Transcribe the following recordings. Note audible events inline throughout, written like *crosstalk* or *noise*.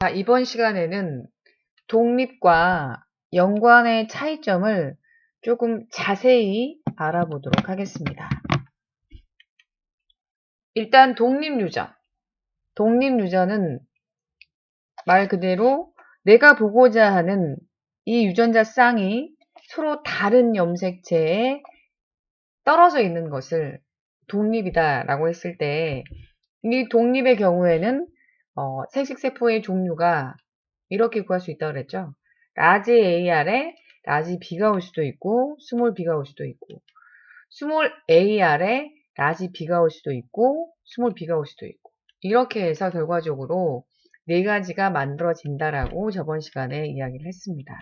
자, 이번 시간에는 독립과 연관의 차이점을 조금 자세히 알아보도록 하겠습니다. 일단 독립유전. 독립유전은 말 그대로 내가 보고자 하는 이 유전자 쌍이 서로 다른 염색체에 떨어져 있는 것을 독립이다라고 했을 때 이 독립의 경우에는 어, 생식세포의 종류가 이렇게 구할 수 있다고 그랬죠. 라지 AR에 라지 B가 올 수도 있고 스몰 B가 올 수도 있고 스몰 AR에 라지 B가 올 수도 있고 스몰 B가 올 수도 있고 이렇게 해서 결과적으로 네 가지가 만들어진다라고 저번 시간에 이야기를 했습니다.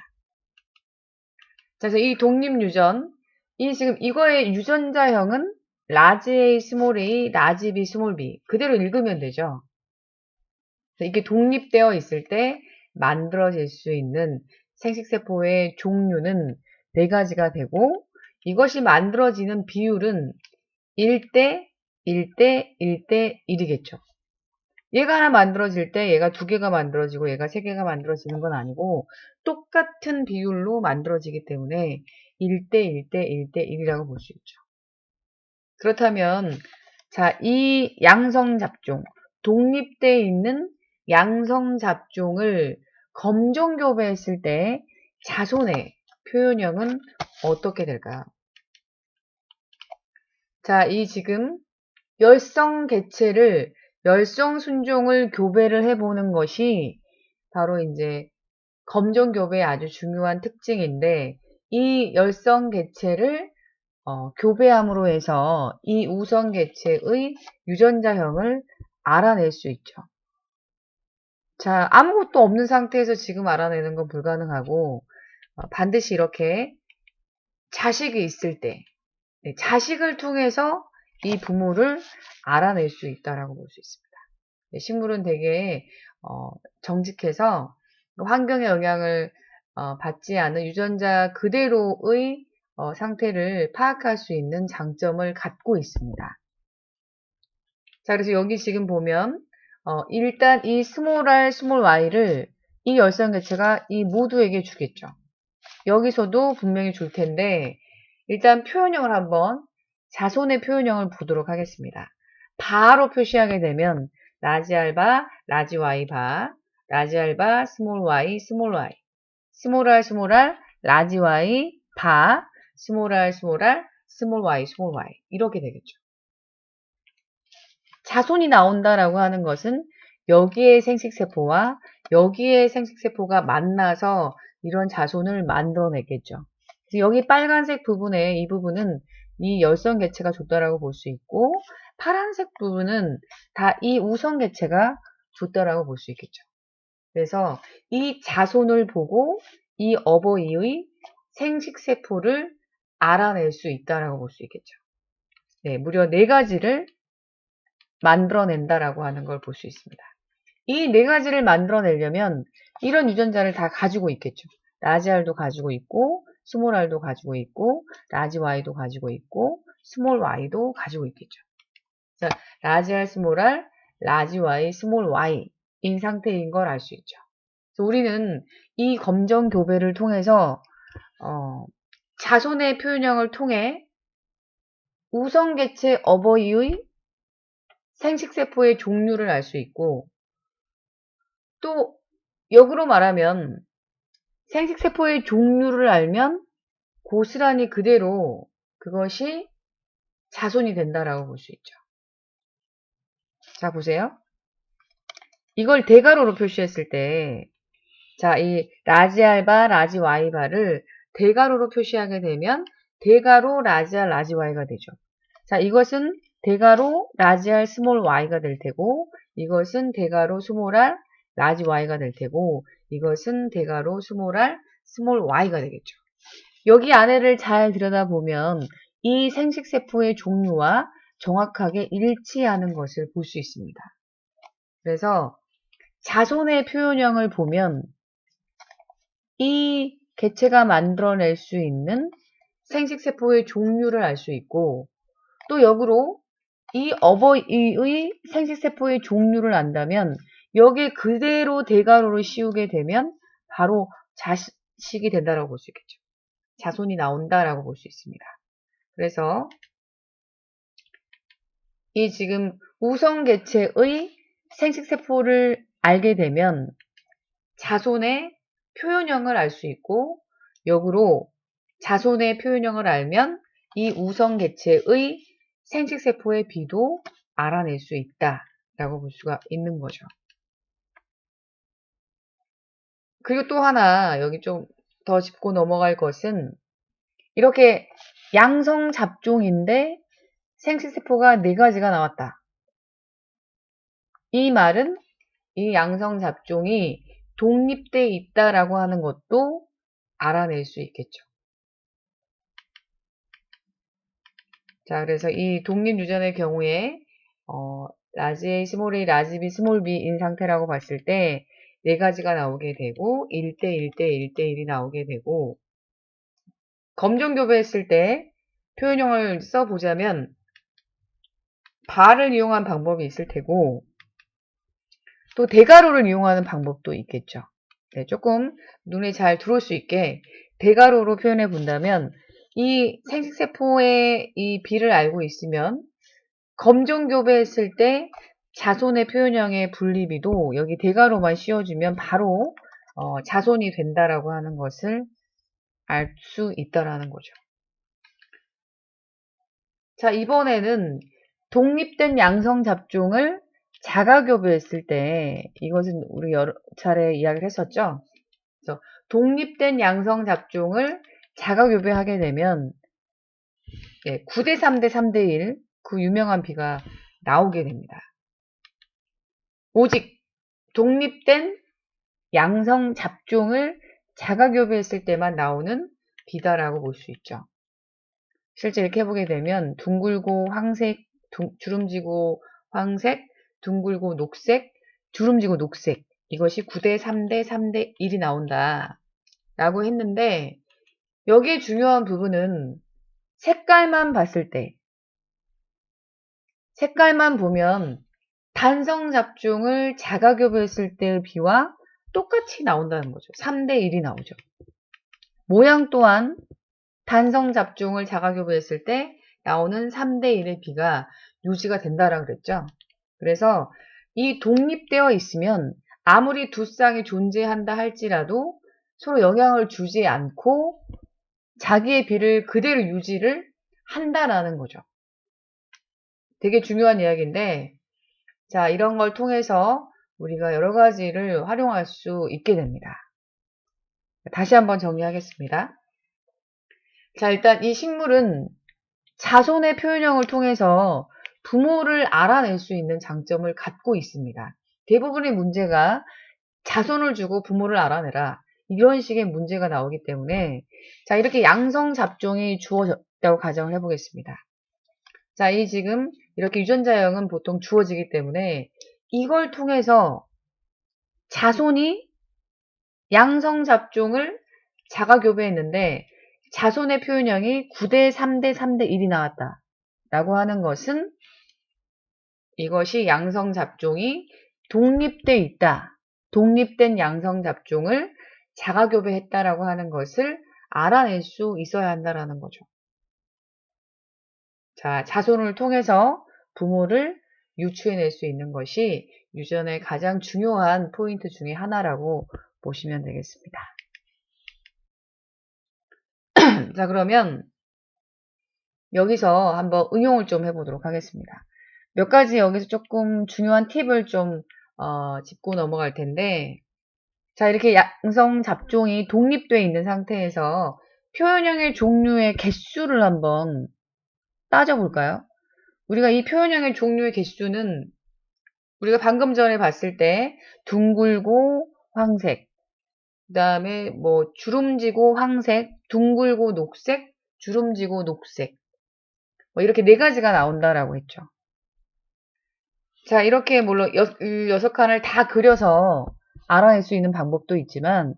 자, 그래서 이 독립유전, 이 지금 이거의 유전자형은 라지 A, 스몰 A, 라지 B, 스몰 B 그대로 읽으면 되죠. 이게 독립되어 있을 때 만들어질 수 있는 생식세포의 종류는 네 가지가 되고 이것이 만들어지는 비율은 1대 1대 1대 1이겠죠. 얘가 하나 만들어질 때 얘가 두 개가 만들어지고 얘가 세 개가 만들어지는 건 아니고 똑같은 비율로 만들어지기 때문에 1대 1대 1대 1이라고 볼 수 있죠. 그렇다면 자, 이 양성 잡종, 독립되어 있는 양성 잡종을 검정 교배했을 때 자손의 표현형은 어떻게 될까요? 자, 이 지금 열성 개체를 열성 순종을 교배를 해보는 것이 바로 이제 검정 교배의 아주 중요한 특징인데 이 열성 개체를 어, 교배함으로 해서 이 우성 개체의 유전자형을 알아낼 수 있죠. 자, 아무것도 없는 상태에서 지금 알아내는 건 불가능하고 어, 반드시 이렇게 자식이 있을 때 네, 자식을 통해서 이 부모를 알아낼 수 있다라고 볼 수 있습니다. 네, 식물은 되게 어, 정직해서 환경의 영향을 어, 받지 않은 유전자 그대로의 어, 상태를 파악할 수 있는 장점을 갖고 있습니다. 자, 그래서 여기 지금 보면 어, 일단 이 스몰 r, 스몰 y를 이 열성 개체가 이 모두에게 주겠죠. 여기서도 분명히 줄 텐데 일단 표현형을 한번 자손의 표현형을 보도록 하겠습니다. 바로 표시하게 되면 라지 알바, 라지 y 바, 라지 알바, 스몰 y, 스몰 y, 스몰 r, 스몰 r, 라지 y 바, 스몰 r, 스몰 r, 스몰 y, 스몰 y 이렇게 되겠죠. 자손이 나온다라고 하는 것은 여기에 생식세포와 여기에 생식세포가 만나서 이런 자손을 만들어내겠죠. 여기 빨간색 부분에 이 부분은 이 열성 개체가 줬다라고 볼 수 있고 파란색 부분은 다 이 우성 개체가 줬다라고 볼 수 있겠죠. 그래서 이 자손을 보고 이 어버이의 생식세포를 알아낼 수 있다라고 볼 수 있겠죠. 네, 무려 네 가지를 만들어낸다라고 하는 걸 볼 수 있습니다. 이 네 가지를 만들어내려면 이런 유전자를 다 가지고 있겠죠. 라지 R도 가지고 있고 스몰 r도 가지고 있고 라지 y도 가지고 있고 스몰 y도 가지고 있겠죠. 자, 라지 r, 스몰 r, 라지 y, 스몰 y인 상태인 걸 알 수 있죠. 우리는 이 검정 교배를 통해서 어, 자손의 표현형을 통해 우성개체 어버이의 생식세포의 종류를 알 수 있고 또 역으로 말하면 생식세포의 종류를 알면 고스란히 그대로 그것이 자손이 된다라고 볼 수 있죠. 자, 보세요. 이걸 대괄호로 표시했을 때, 자, 이 라지 알바, 라지 와이바를 대괄호로 표시하게 되면 대괄호 라지 알, 라지 와이가 되죠. 자, 이것은 대괄호 라지 알, 스몰 y가 될 테고, 이것은 대괄호 스몰 r, 라지 y가 될 테고, 이것은 대괄호 스몰 r, 스몰 y가 되겠죠. 여기 안에를 잘 들여다보면 이 생식세포의 종류와 정확하게 일치하는 것을 볼 수 있습니다. 그래서 자손의 표현형을 보면 이 개체가 만들어낼 수 있는 생식세포의 종류를 알 수 있고 또 역으로 이 어버이의 생식세포의 종류를 안다면 여기에 그대로 대가로를 씌우게 되면 바로 자식이 된다라고 볼 수 있겠죠. 자손이 나온다라고 볼 수 있습니다. 그래서 이 지금 우성 개체의 생식세포를 알게 되면 자손의 표현형을 알 수 있고 역으로 자손의 표현형을 알면 이 우성 개체의 생식세포의 비도 알아낼 수 있다라고 볼 수가 있는 거죠. 그리고 또 하나 여기 좀 더 짚고 넘어갈 것은 이렇게 양성 잡종인데 생식세포가 네 가지가 나왔다. 이 말은 이 양성 잡종이 독립돼 있다라고 하는 것도 알아낼 수 있겠죠. 자, 그래서 이 독립유전의 경우에 어, 라지 A, 스몰 a, 라지 B, 스몰 b인 상태라고 봤을 때 네 가지가 나오게 되고 1대 1대 1대 1이 나오게 되고 검정 교배했을 때 표현형을 써보자면 발을 이용한 방법이 있을 테고 또 대가로를 이용하는 방법도 있겠죠. 네, 조금 눈에 잘 들어올 수 있게 대가로로 표현해 본다면 이 생식세포의 이 비를 알고 있으면 검정교배했을 때 자손의 표현형의 분리비도 여기 대가로만 씌워주면 바로 어, 자손이 된다라고 하는 것을 알 수 있다라는 거죠. 자, 이번에는 독립된 양성 잡종을 자가교배했을 때 이것은 우리 여러 차례 이야기를 했었죠. 독립된 양성 잡종을 자가교배하게 되면 예, 9대 3대 3대 1, 그 유명한 비가 나오게 됩니다. 오직 독립된 양성 잡종을 자가교배했을 때만 나오는 비다라고 볼 수 있죠. 실제 이렇게 해보게 되면 둥글고 황색, 둥, 주름지고 황색, 둥글고 녹색, 주름지고 녹색 이것이 9대 3대 3대 1이 나온다 라고 했는데 여기에 중요한 부분은 색깔만 봤을 때 색깔만 보면 단성 잡종을 자가교배했을 때의 비와 똑같이 나온다는 거죠. 3대 1이 나오죠. 모양 또한 단성 잡종을 자가교배했을 때 나오는 3대 1의 비가 유지가 된다라고 그랬죠. 그래서 이 독립되어 있으면 아무리 두 쌍이 존재한다 할지라도 서로 영향을 주지 않고 자기의 비를 그대로 유지를 한다라는 거죠. 되게 중요한 이야기인데, 자, 이런 걸 통해서 우리가 여러 가지를 활용할 수 있게 됩니다. 다시 한번 정리하겠습니다. 자, 일단 이 식물은 자손의 표현형을 통해서 부모를 알아낼 수 있는 장점을 갖고 있습니다. 대부분의 문제가 자손을 주고 부모를 알아내라. 이런 식의 문제가 나오기 때문에 자 이렇게 양성 잡종이 주어졌다고 가정을 해보겠습니다. 자, 이 지금 이렇게 유전자형은 보통 주어지기 때문에 이걸 통해서 자손이 양성 잡종을 자가교배했는데 자손의 표현형이 9대 3대 3대 1이 나왔다. 라고 하는 것은 이것이 양성 잡종이 독립돼 있다. 독립된 양성 잡종을 자가교배했다라고 하는 것을 알아낼 수 있어야 한다라는 거죠. 자, 자손을 통해서 부모를 유추해낼 수 있는 것이 유전의 가장 중요한 포인트 중의 하나라고 보시면 되겠습니다. *clears throat* 자, 그러면 여기서 한번 응용을 좀 해보도록 하겠습니다. 몇 가지 여기서 조금 중요한 팁을 좀 어, 짚고 넘어갈 텐데 자 이렇게 양성 잡종이 독립되어 있는 상태에서 표현형의 종류의 개수를 한번 따져볼까요? 우리가 이 표현형의 종류의 개수는 우리가 방금 전에 봤을 때 둥글고 황색, 그 다음에 뭐 주름지고 황색, 둥글고 녹색, 주름지고 녹색 뭐 이렇게 네 가지가 나온다라고 했죠. 자 이렇게 물론 여, 여섯 칸을 다 그려서 알아낼 수 있는 방법도 있지만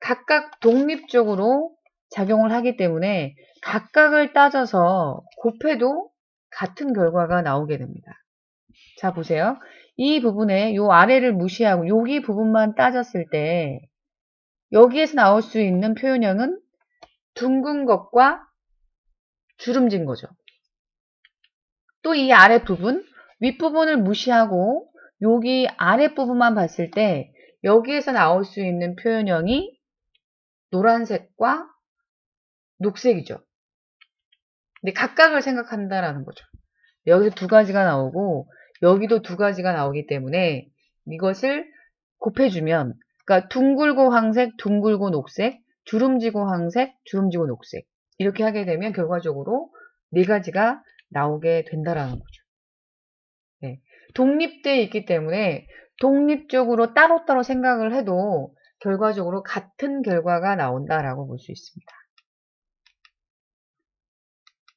각각 독립적으로 작용을 하기 때문에 각각을 따져서 곱해도 같은 결과가 나오게 됩니다. 자, 보세요. 이 부분에 요 아래를 무시하고 여기 부분만 따졌을 때 여기에서 나올 수 있는 표현형은 둥근 것과 주름진 거죠. 또 이 아래 부분, 윗부분을 무시하고 여기 아래 부분만 봤을 때 여기에서 나올 수 있는 표현형이 노란색과 녹색이죠. 근데 각각을 생각한다라는 거죠. 여기서 두 가지가 나오고 여기도 두 가지가 나오기 때문에 이것을 곱해주면 그러니까 둥글고 황색, 둥글고 녹색, 주름지고 황색, 주름지고 녹색 이렇게 하게 되면 결과적으로 네 가지가 나오게 된다라는 거죠. 네. 독립되어 있기 때문에 독립적으로 따로따로 생각을 해도 결과적으로 같은 결과가 나온다라고 볼 수 있습니다.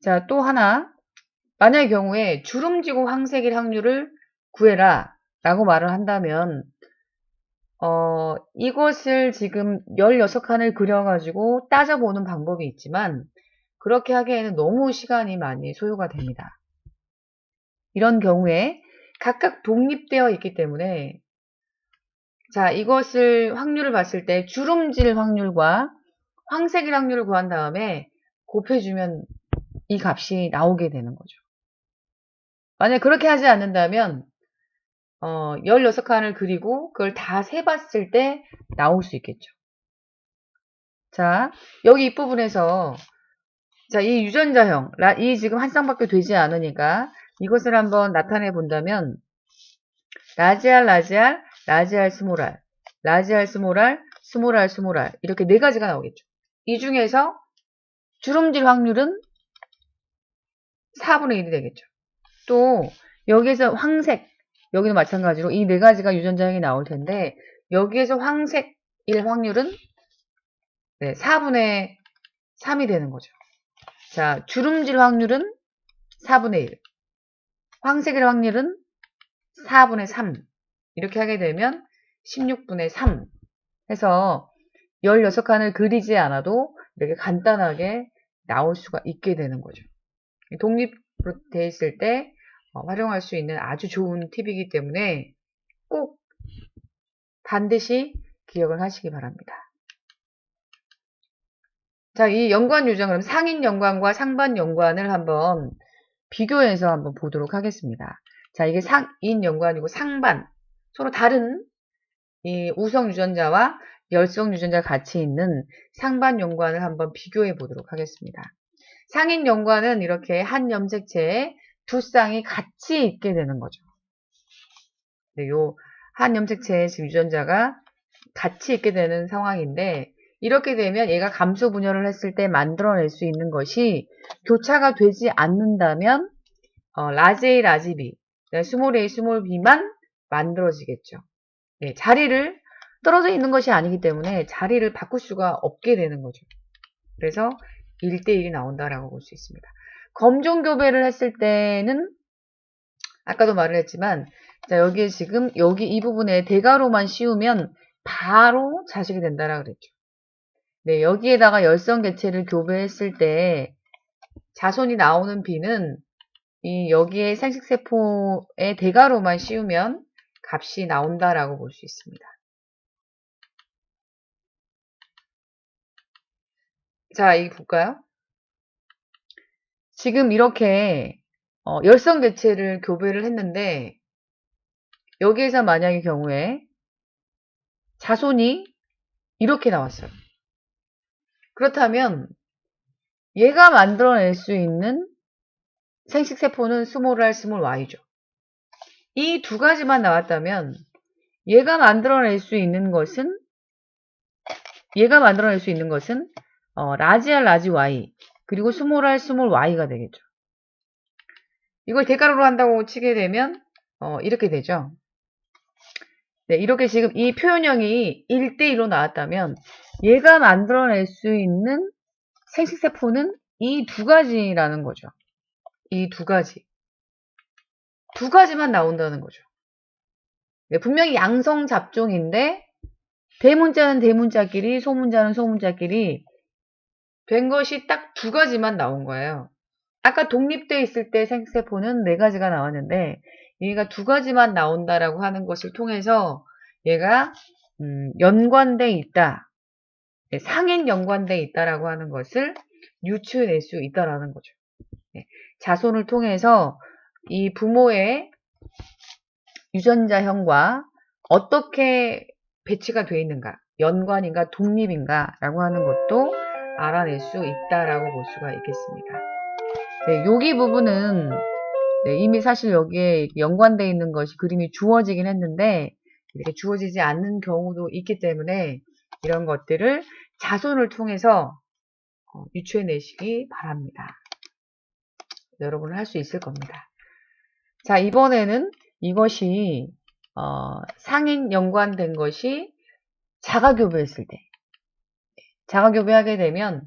자, 또 하나. 만약의 경우에 주름지고 황색일 확률을 구해라 라고 말을 한다면 어, 이것을 지금 16칸을 그려가지고 따져보는 방법이 있지만 그렇게 하기에는 너무 시간이 많이 소요가 됩니다. 이런 경우에 각각 독립되어 있기 때문에 자 이것을 확률을 봤을 때 주름질 확률과 황색일 확률을 구한 다음에 곱해주면 이 값이 나오게 되는 거죠. 만약 그렇게 하지 않는다면 어, 16칸을 그리고 그걸 다 세봤을 때 나올 수 있겠죠. 자, 여기 이 부분에서 자, 이 유전자형, 이 지금 한 쌍밖에 되지 않으니까 이것을 한번 나타내 본다면 라지알, 라지알, 라지알, 스몰알, 라지알, 스몰알, 스몰알, 스몰알 이렇게 네 가지가 나오겠죠. 이 중에서 주름질 확률은 4분의 1이 되겠죠. 또 여기에서 황색, 여기도 마찬가지로 이 네 가지가 유전자형이 나올 텐데 여기에서 황색일 확률은 네, 4분의 3이 되는 거죠. 자, 주름질 확률은 4분의 1. 황색일 확률은 4분의 3. 이렇게 하게 되면 16분의 3 해서 16칸을 그리지 않아도 이렇게 간단하게 나올 수가 있게 되는 거죠. 독립으로 되어 있을 때 어, 활용할 수 있는 아주 좋은 팁이기 때문에 꼭 반드시 기억을 하시기 바랍니다. 자, 이 연관 유전 그럼 상인 연관과 상반 연관을 한번 비교해서 한번 보도록 하겠습니다. 자, 이게 상인 연관이고 상반 서로 다른 이 우성 유전자와 열성 유전자 같이 있는 상반 연관을 한번 비교해 보도록 하겠습니다. 상인 연관은 이렇게 한 염색체에 두 쌍이 같이 있게 되는 거죠. 네, 요한 염색체의 지금 유전자가 같이 있게 되는 상황인데 이렇게 되면 얘가 감소 분열을 했을 때 만들어낼 수 있는 것이 교차가 되지 않는다면 어, 라지 A, 라지 B, 스몰 A, 스몰 B만 만들어지겠죠. 네, 자리를 떨어져 있는 것이 아니기 때문에 자리를 바꿀 수가 없게 되는 거죠. 그래서 1대1이 나온다라고 볼 수 있습니다. 검정 교배를 했을 때는 아까도 말을 했지만 자 여기에 지금 여기 이 부분에 대가로만 씌우면 바로 자식이 된다라 그랬죠. 네, 여기에다가 열성 개체를 교배했을 때 자손이 나오는 비는 이 여기에 생식세포의 대가로만 씌우면 값이 나온다라고 볼 수 있습니다. 자, 이 볼까요? 지금 이렇게 어, 열성 개체를 교배를 했는데 여기에서 만약의 경우에 자손이 이렇게 나왔어요. 그렇다면 얘가 만들어낼 수 있는 생식세포는 스몰 R, 스몰 Y죠. 이 두 가지만 나왔다면 얘가 만들어낼 수 있는 것은 얘가 만들어낼 수 있는 것은 어, 라지 R, 라지 Y 그리고 스몰 R, 스몰 Y가 되겠죠. 이걸 대가로로 한다고 치게 되면 어, 이렇게 되죠. 네, 이렇게 지금 이 표현형이 1대1로 나왔다면 얘가 만들어낼 수 있는 생식세포는 이 두 가지라는 거죠. 이 두 가지. 두 가지만 나온다는 거죠. 네, 분명히 양성 잡종인데 대문자는 대문자끼리 소문자는 소문자끼리 된 것이 딱 두 가지만 나온 거예요. 아까 독립되어 있을 때 생세포는 네 가지가 나왔는데 얘가 두 가지만 나온다라고 하는 것을 통해서 얘가 음, 연관돼 있다. 네, 상인 연관돼 있다라고 하는 것을 유추해낼 수 있다라는 거죠. 네, 자손을 통해서 이 부모의 유전자형과 어떻게 배치가 되어 있는가, 연관인가, 독립인가라고 하는 것도 알아낼 수 있다라고 볼 수가 있겠습니다. 네, 여기 부분은 네, 이미 사실 여기에 연관되어 있는 것이 그림이 주어지긴 했는데 이렇게 주어지지 않는 경우도 있기 때문에 이런 것들을 자손을 통해서 어, 유추해내시기 바랍니다. 여러분은 할 수 있을 겁니다. 자, 이번에는 이것이 어, 상인 연관된 것이 자가교배했을 때 자가교배하게 되면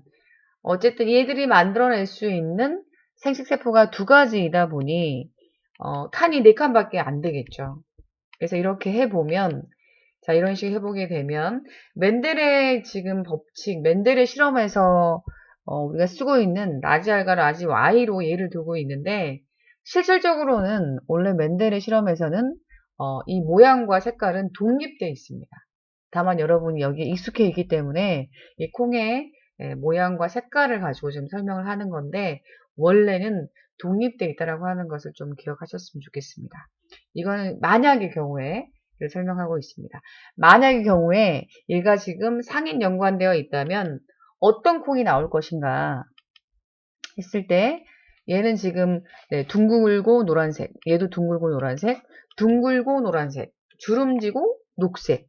어쨌든 얘들이 만들어낼 수 있는 생식세포가 두 가지이다 보니 어, 칸이 네 칸밖에 안 되겠죠. 그래서 이렇게 해보면 자 이런 식으로 해보게 되면 맨델의 지금 법칙, 맨델의 실험에서 어, 우리가 쓰고 있는 라지 알과 라지 Y로 예를 두고 있는데 실질적으로는 원래 맨델의 실험에서는 어, 이 모양과 색깔은 독립되어 있습니다. 다만 여러분이 여기에 익숙해 있기 때문에 이 콩의 예, 모양과 색깔을 가지고 지금 설명을 하는 건데 원래는 독립되어 있다라고 하는 것을 좀 기억하셨으면 좋겠습니다. 이거는 만약의 경우에 를 설명하고 있습니다. 만약의 경우에 얘가 지금 상인 연관되어 있다면 어떤 콩이 나올 것인가 했을 때 얘는 지금 네, 둥글고 노란색, 얘도 둥글고 노란색, 둥글고 노란색, 주름지고 녹색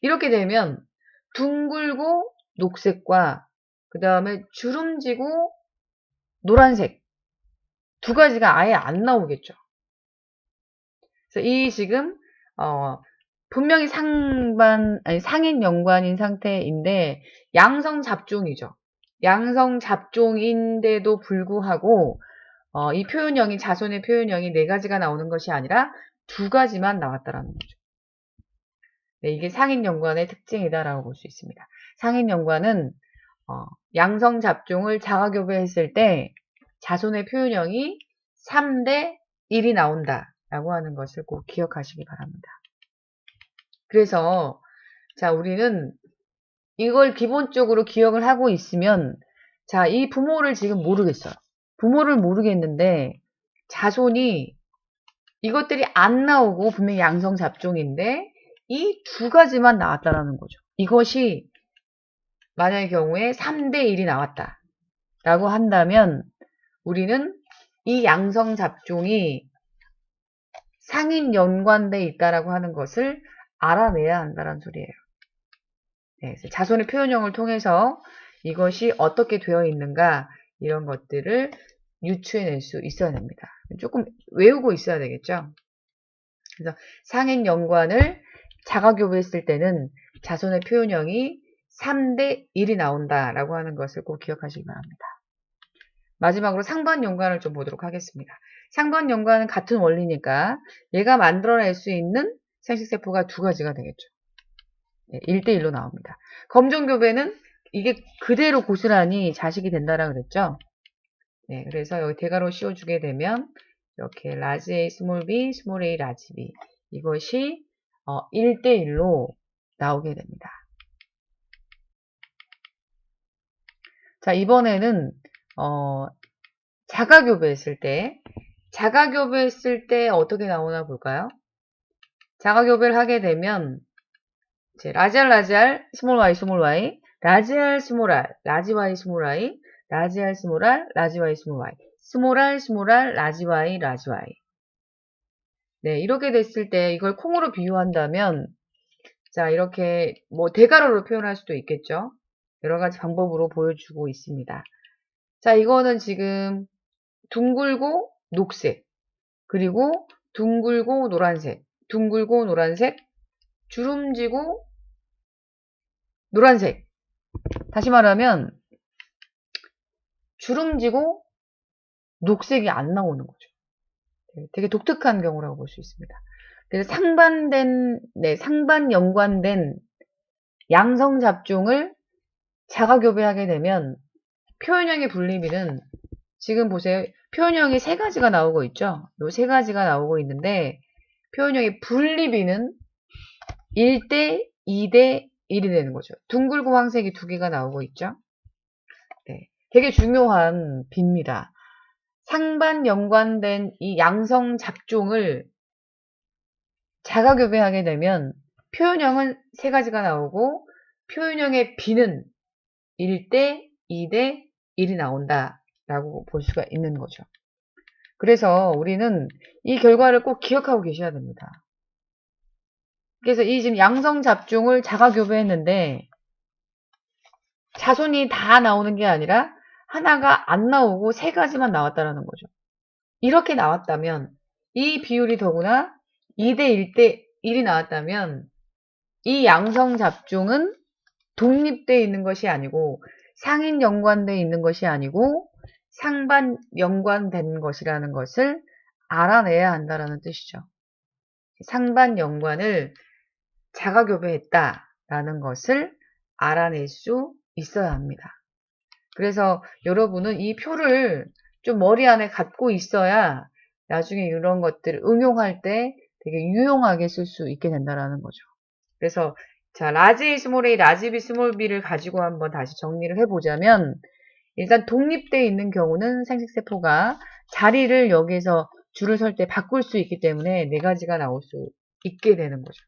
이렇게 되면 둥글고 녹색과 그 다음에 주름지고 노란색 두 가지가 아예 안 나오겠죠. 그래서 이 지금 어, 분명히 상반 아니 상인 연관인 상태인데 양성 잡종이죠. 양성 잡종인데도 불구하고 어, 이 표현형이 자손의 표현형이 네 가지가 나오는 것이 아니라 두 가지만 나왔다라는 거죠. 네, 이게 상인 연관의 특징이다라고 볼 수 있습니다. 상인 연관은 어, 양성 잡종을 자가교배했을 때 자손의 표현형이 3대 1이 나온다 라고 하는 것을 꼭 기억하시기 바랍니다. 그래서 자 우리는 이걸 기본적으로 기억을 하고 있으면 자 이 부모를 지금 모르겠어요. 부모를 모르겠는데 자손이 이것들이 안 나오고 분명히 양성 잡종인데 이 두 가지만 나왔다라는 거죠. 이것이 만약의 경우에 3대 1이 나왔다. 라고 한다면 우리는 이 양성 잡종이 상인 연관돼 있다라고 하는 것을 알아내야 한다는 소리예요. 네, 자손의 표현형을 통해서 이것이 어떻게 되어 있는가 이런 것들을 유추해낼 수 있어야 됩니다. 조금 외우고 있어야 되겠죠. 그래서 상인 연관을 자가교부했을 때는 자손의 표현형이 3대 1이 나온다라고 하는 것을 꼭 기억하시기 바랍니다. 마지막으로 상반 연관을 좀 보도록 하겠습니다. 상반 연관은 같은 원리니까 얘가 만들어낼 수 있는 생식세포가 두 가지가 되겠죠. 네, 1대1로 나옵니다. 검정교배는 이게 그대로 고스란히 자식이 된다라 그랬죠. 네, 그래서 여기 대괄호 씌워주게 되면 이렇게 라지 A, 스몰 b, 스몰 a, 라지 b 이것이 어, 1대1로 나오게 됩니다. 자, 이번에는 어, 자가교배했을 때 자가교배했을 때 어떻게 나오나 볼까요? 자가교배를 하게 되면 이제 라지알 라지알 스몰 y 스몰 y 라지알 스몰 r 라지 y 스몰 y 라지알 스몰 r 라지 y 스몰 y 스몰 r 스몰 r 라지 y 라지 y 네 이렇게 됐을 때 이걸 콩으로 비유한다면 자 이렇게 뭐 대괄호로 표현할 수도 있겠죠 여러 가지 방법으로 보여주고 있습니다. 자, 이거는 지금 둥글고 녹색, 그리고 둥글고 노란색, 둥글고 노란색, 주름지고 노란색. 다시 말하면 주름지고 녹색이 안 나오는 거죠. 네, 되게 독특한 경우라고 볼 수 있습니다. 그래서 상반된, 네, 상반 연관된 양성 잡종을 자가교배하게 되면 표현형의 분리비는 지금 보세요. 표현형이 세 가지가 나오고 있죠. 요 세 가지가 나오고 있는데 표현형의 분리비는 1대 2대 1이 되는 거죠. 둥글고 황색이 두 개가 나오고 있죠. 네, 되게 중요한 비입니다. 상반 연관된 이 양성 잡종을 자가교배하게 되면 표현형은 세 가지가 나오고 표현형의 비는 1대 2대 1이 나온다 라고 볼 수가 있는 거죠. 그래서 우리는 이 결과를 꼭 기억하고 계셔야 됩니다. 그래서 이 지금 양성 잡종을 자가 교배했는데 자손이 다 나오는 게 아니라 하나가 안 나오고 세 가지만 나왔다라는 거죠. 이렇게 나왔다면 이 비율이 더구나 2대 1대 1이 나왔다면 이 양성 잡종은 독립되어 있는 것이 아니고 상인 연관되어 있는 것이 아니고 상반 연관된 것이라는 것을 알아내야 한다라는 뜻이죠. 상반 연관을 자가교배했다라는 것을 알아낼 수 있어야 합니다. 그래서 여러분은 이 표를 좀 머리 안에 갖고 있어야 나중에 이런 것들을 응용할 때 되게 유용하게 쓸 수 있게 된다라는 거죠. 그래서 자 라지 A 스몰 A, 라지 B 스몰 B를 가지고 한번 다시 정리를 해보자면 일단 독립되어 있는 경우는 생식세포가 자리를 여기에서 줄을 설 때 바꿀 수 있기 때문에 네 가지가 나올 수 있게 되는 거죠.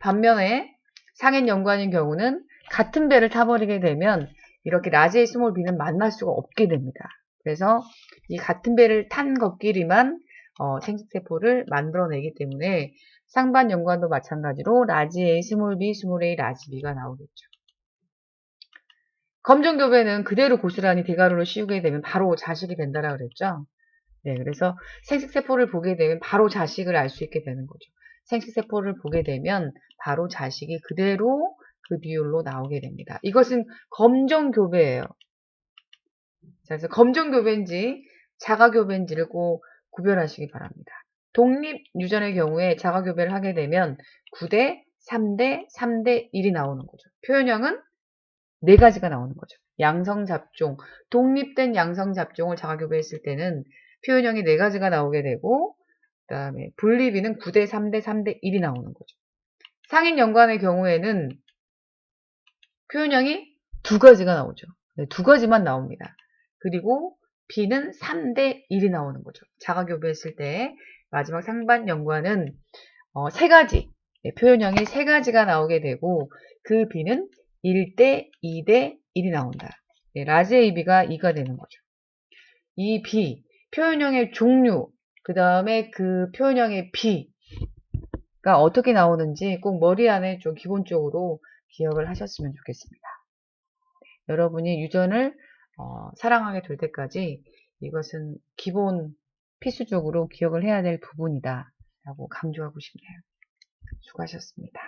반면에 상인 연관인 경우는 같은 배를 타버리게 되면 이렇게 라지 A 스몰 B는 만날 수가 없게 됩니다. 그래서 이 같은 배를 탄 것끼리만 어, 생식세포를 만들어내기 때문에 상반 연관도 마찬가지로 라지 A, 스몰 b, 스몰 a, 라지 b가 나오겠죠. 검정교배는 그대로 고스란히 대가루를 씌우게 되면 바로 자식이 된다라 그랬죠. 네, 그래서 생식세포를 보게 되면 바로 자식을 알 수 있게 되는 거죠. 생식세포를 보게 되면 바로 자식이 그대로 그 비율로 나오게 됩니다. 이것은 검정교배예요. 자, 그래서 검정교배인지 자가교배인지를 꼭 구별하시기 바랍니다. 독립 유전의 경우에 자가교배를 하게 되면 9대 3대 3대 1이 나오는 거죠. 표현형은 네 가지가 나오는 거죠. 양성잡종, 독립된 양성잡종을 자가교배했을 때는 표현형이 네 가지가 나오게 되고 그 다음에 분리비는 9대 3대 3대 1이 나오는 거죠. 상인 연관의 경우에는 표현형이 두 가지가 나오죠. 네, 두 가지만 나옵니다. 그리고 B는 3대 1이 나오는 거죠. 자가교배했을 때 마지막 상반 연관은 어, 세 가지 네, 표현형이 세 가지가 나오게 되고 그 B는 1대 2대 1이 나온다. 네, 라지 AB가 2가 되는 거죠. 이 B 표현형의 종류 그 다음에 그 표현형의 B가 어떻게 나오는지 꼭 머리 안에 좀 기본적으로 기억을 하셨으면 좋겠습니다. 네, 여러분이 유전을 어, 사랑하게 될 때까지 이것은 기본 필수적으로 기억을 해야 될 부분이다 라고 강조하고 싶네요. 수고하셨습니다.